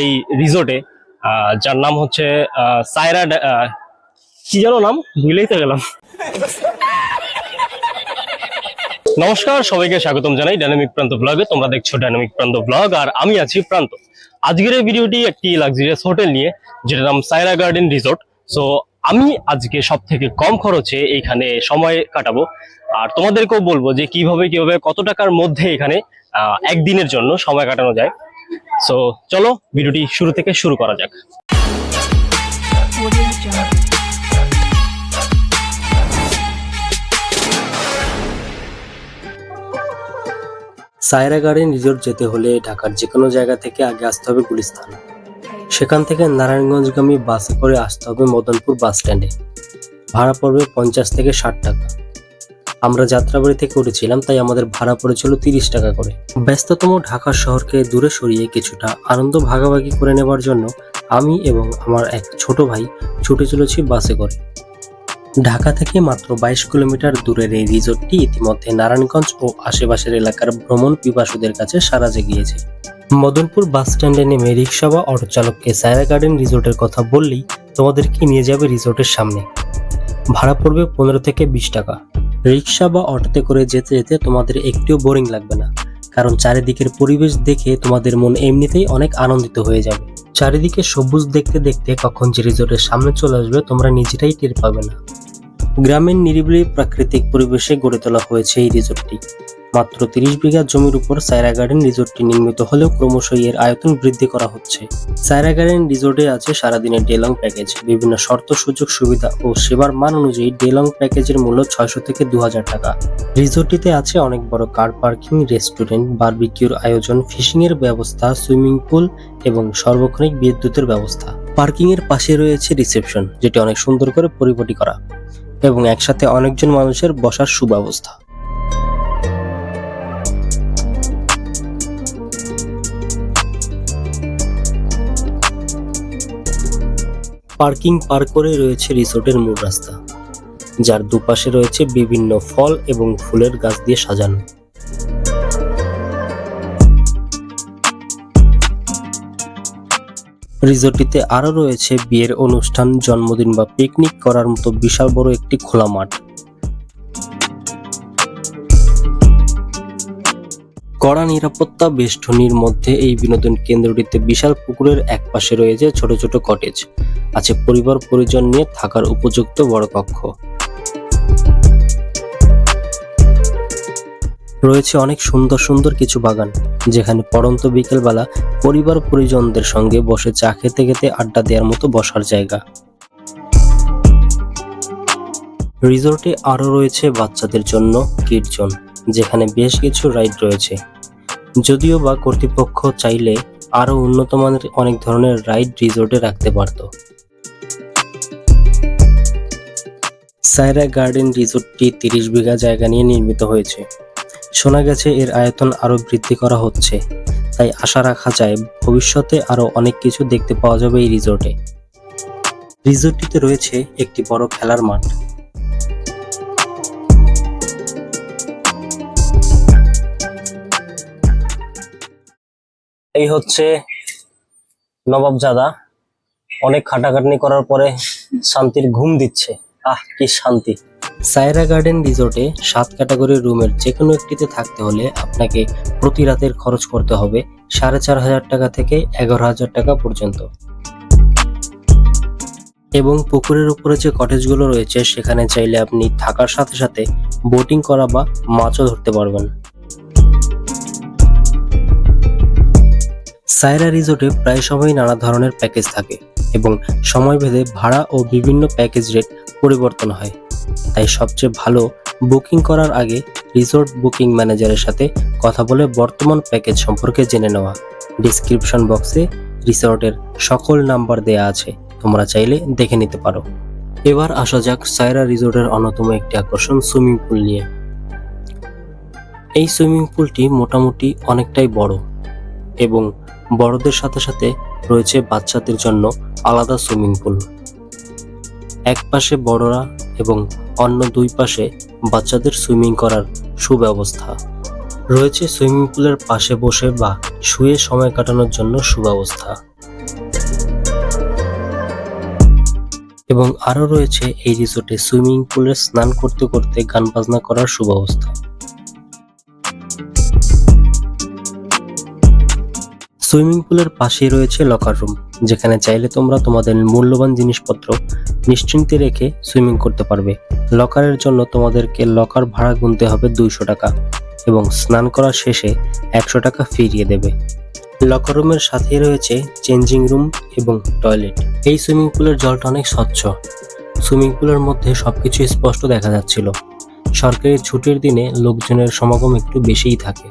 এই রিসোর্টে যার নাম হচ্ছে কি জানো নাম? ভুলেই তো গেলাম। নমস্কার সবাইকে স্বাগতম জানাই ডাইনামিক প্রান্ত ব্লগে তোমরা দেখছ ডাইনামিক প্রান্ত ব্লগ আর আমি আছি প্রান্ত। আজকের এই ভিডিওটি একটি লাক্সারিয়াস হোটেল নিয়ে যেটার নাম সাইরা গার্ডেন রিসোর্ট। সো আমি আজকে সব থেকে কম খরচে এইখানে সময় কাটাবো। আর তোমাদেরকেও বলব যে কীভাবে কীভাবে, কত টাকার মধ্যে এখানে একদিনের জন্য সময় কাটানো যায়। সো চলো ভিডিওটি শুরু থেকে শুরু করা যাক। সায়রা গার্ডেন রিসোর্ট যেতে হলে ঢাকার যে কোনো জায়গা থেকে আগে আসতে হবে গুলিস্তান। সেখান থেকে নারায়ণগঞ্জগামী বাসে করে আসতে হবে মদনপুর বাস স্ট্যান্ডে ভাড়া পড়বে পঞ্চাশ থেকে ষাট টাকা। আমরা যাত্রাবাড়ি থেকে উঠেছিলাম, তাই আমাদের ভাড়া পড়েছিল তিরিশ টাকা করে। ব্যস্ততম ঢাকা শহরকে দূরে সরিয়ে কিছুটা আনন্দ ভাগাভাগি করে নেবার জন্য আমি এবং আমার এক ছোট ভাই ছুটে চলেছি বাসে করে। ঢাকা থেকে মাত্র বাইশ কিলোমিটার দূরের এই রিসোর্টটি ইতিমধ্যে নারায়ণগঞ্জ ও আশেপাশের এলাকার ভ্রমণ পিপাসুদের কাছে সারা জাগিয়েছে। মদনপুর বাস স্ট্যান্ডে নেমে রিক্সা বা অটো চালককে সায়রা গার্ডেন রিসোর্টের কথা বললেই তোমাদেরকে নিয়ে যাবে রিসোর্টের সামনে? ভাড়া পড়বে পনেরো থেকে বিশ টাকা। রিক্সা বা অটোতে করে যেতে যেতে তোমাদের একটিও বোরিং লাগবে না। কারণ চারিদিকের পরিবেশ দেখে তোমাদের মন এমনিতেই অনেক আনন্দিত হয়ে যাবে। চারিদিকে সবুজ দেখতে দেখতে কখন যে রিজোর্টের সামনে চলে আসবে, তোমরা নিজেরাই টের পাবে না। গ্রামের নিরিবিলি প্রাকৃতিক পরিবেশে গড়ে তোলা হয়েছে এই রিসোর্টটি। মাত্র তিরিশ বিঘা জমির উপর সায়রা গার্ডেন রিসোর্টটি নির্মিত হলেও ক্রমশই এর আয়তন বৃদ্ধি করা হচ্ছে। সায়রা গার্ডেন রিসোর্টে আছে সারাদিনের ডেলং প্যাকেজ, বিভিন্ন শর্ত, সুযোগ, সুবিধা ও সেবার মান অনুযায়ী ডেলং প্যাকেজের মূল্য ছয়শো থেকে দু হাজার টাকা। রিসোর্টটিতে আছে অনেক বড় কার পার্কিং, রেস্টুরেন্ট, বারবিকিউর আয়োজন ফিশিং এর ব্যবস্থা, সুইমিং পুল এবং সর্বক্ষণিক বিদ্যুতের ব্যবস্থা। পার্কিং এর পাশে রয়েছে রিসেপশন, যেটি অনেক সুন্দর করে পরিপাটি করা এবং একসাথে অনেকজন মানুষের বসার সুব্যবস্থা। পার্কিং পার করে রয়েছে রিসোর্টের মূল রাস্তা, যার দুপাশে রয়েছে বিভিন্ন ফল এবং ফুলের গাছ দিয়ে সাজানো। রিসোর্টটিতে আরও রয়েছে বিয়ের অনুষ্ঠান, জন্মদিন বা পিকনিক করার মতো বিশাল বড় একটি খোলা মাঠ। কড়া নিরাপত্তা বেষ্টনীর মধ্যে এই বিনোদন কেন্দ্রটিতে বিশাল পুকুরের একপাশে রয়েছে ছোট ছোট কটেজ আছে পরিবার পরিজন নিয়ে থাকার উপযুক্ত বড় কক্ষ। রয়েছে অনেক সুন্দর সুন্দর কিছু বাগান, যেখানে পড়ন্ত বিকেলবেলা পরিবার পরিজনদের সঙ্গে বসে চা খেতে খেতে আড্ডা দেওয়ার মতো বসার জায়গা। রিসোর্টে আরও রয়েছে বাচ্চাদের জন্য কিড জোন যেখানে বেশ কিছু রাইড রয়েছে। যদিও বা কর্তৃপক্ষ চাইলে আরও উন্নত মানের অনেক ধরনের রাইড রিসোর্টে রাখতে পারত। সায়রা গার্ডেন রিসোর্টটি তিরিশ বিঘা জায়গা নিয়ে নির্মিত হয়েছে। শোনা গেছে এর আয়তন আরও বৃদ্ধি করা হচ্ছে। তাই আশা রাখা যায় ভবিষ্যতে আরও অনেক কিছু দেখতে পাওয়া যাবে এই রিসোর্টে। রিসোর্টটিতে রয়েছে একটি বড় খেলার মাঠ। এই হচ্ছে নবাবজাদা। অনেক খাটাখাটনি করার পরে শান্তির ঘুম দিচ্ছে। আহ, কি শান্তি। সায়রা গার্ডেন রিসোর্টে সাত ক্যাটাগরির রুমের যে কোনো একটিতে থাকতে হলে আপনাকে প্রতি রাতের খরচ করতে হবে সাড়ে চার হাজার টাকা থেকে এগারো হাজার টাকা পর্যন্ত। এবং পুকুরের উপরে যে কটেজগুলো রয়েছে, সেখানে চাইলে আপনি থাকার সাথে সাথে বোটিং করা বা মাছও ধরতে পারবেন। সায়রা রিসোর্টে প্রায় সময় নানা ধরনের প্যাকেজ থাকে এবং সময় ভেদে ভাড়া ও বিভিন্ন প্যাকেজ রেট পরিবর্তন হয়। তাই সবচেয়ে ভালো বুকিং করার আগে রিসোর্ট বুকিং ম্যানেজারের সাথে কথা বলে বর্তমান প্যাকেজ সম্পর্কে জেনে নেওয়া। ডিসক্রিপশন বক্সে রিসোর্টের সকল নাম্বার দেয়া আছে, তোমরা চাইলে দেখে নিতে পারো। এবার আসা যাক সায়রা রিসোর্টের অন্যতম একটি আকর্ষণ সুইমিং পুল নিয়ে। এই সুইমিং পুলটি মোটামুটি অনেকটাই বড় এবং বড়দের সাথে সাথে রয়েছে বাচ্চাদের জন্য আলাদা সুইমিং পুল। এক পাশে বড়রা এবং অন্য দুই পাশে বাচ্চাদের সুইমিং করার সুব্যবস্থা। রয়েছে সুইমিং পুলের পাশে বসে বা শুয়ে সময় কাটানোর জন্য সুব্যবস্থা। এবং আরও রয়েছে এই রিসোর্টে সুইমিং পুলে স্নান করতে করতে গান বাজনা করার সুব্যবস্থা। সুইমিং পুলের পাশেই রয়েছে লকার রুম যেখানে চাইলে তোমরা তোমাদের মূল্যবান জিনিসপত্র নিশ্চিন্তে রেখে সুইমিং করতে পারবে। লকারের জন্য তোমাদেরকে লকার ভাড়া গুনতে হবে দুইশো টাকা এবং স্নান করার শেষে একশো টাকা ফিরিয়ে দেবে। লকার রুমের সাথে রয়েছে চেঞ্জিং রুম এবং টয়লেট এই সুইমিং পুলের জলটা অনেক স্বচ্ছ। সুইমিং পুলের মধ্যে সবকিছু স্পষ্ট দেখা যাচ্ছিল। সরকারি ছুটির দিনে লোকজনের সমাগম একটু বেশিই থাকে।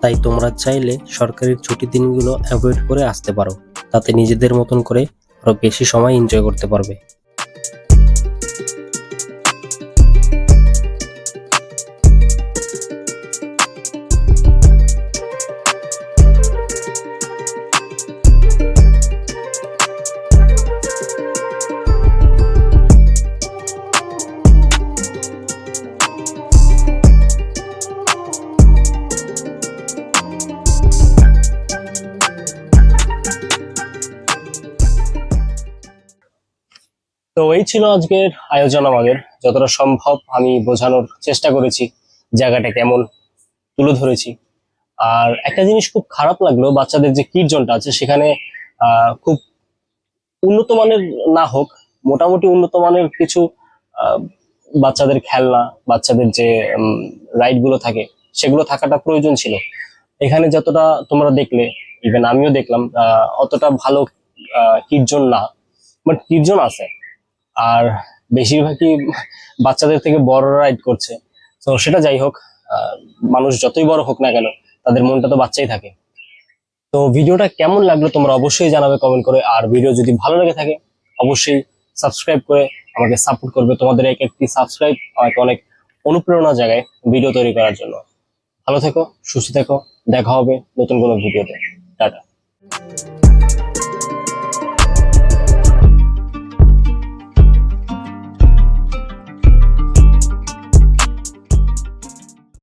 তাই তোমরা চাইলে সরকারের ছুটির দিনগুলো অ্যাভয়েড করে আসতে পারো। তাতে নিজেদের মতন করে আরও বেশি সময় এনজয় করতে পারবে। তো এই ছিল আজকের আয়োজন আমাদের। যতটা সম্ভব আমি বোঝানোর চেষ্টা করেছি জায়গাটা কেমন তুলে ধরেছি। আর একটা জিনিস খুব খারাপ লাগল, বাচ্চাদের যে কিট জোনটা আছে সেখানে খুব উন্নত মানের না হোক, মোটামুটি উন্নত মানের কিছু বাচ্চাদের খেলনা, বাচ্চাদের যে রাইডগুলো থাকে, সেগুলো থাকাটা প্রয়োজন ছিল। এখানে যতটা তোমরা দেখলে ইভেন আমিও দেখলাম অতটা ভালো কিটজন না বাট কিটজন আছে। আর বেশিরভাগই বাচ্চাদের থেকে বড়রা রাইড করছে। তো সেটা যাই হোক মানুষ যতই বড় হোক না কেন, তাদের মনটা তো বাচ্চাই থাকে। তো ভিডিওটা কেমন লাগল তোমরা অবশ্যই জানাবে কমেন্ট করে, আর ভিডিও যদি ভালো লেগে থাকে, অবশ্যই সাবস্ক্রাইব করে আমাকে সাপোর্ট করবে তোমাদের এক একটি সাবস্ক্রাইব আমাকে অনেক অনুপ্রেরণা জায়গায় ভিডিও তৈরি করার জন্য। ভালো থেকো, সুস্থ থেকো, দেখা হবে নতুন কোনো ভিডিওতে টাটা।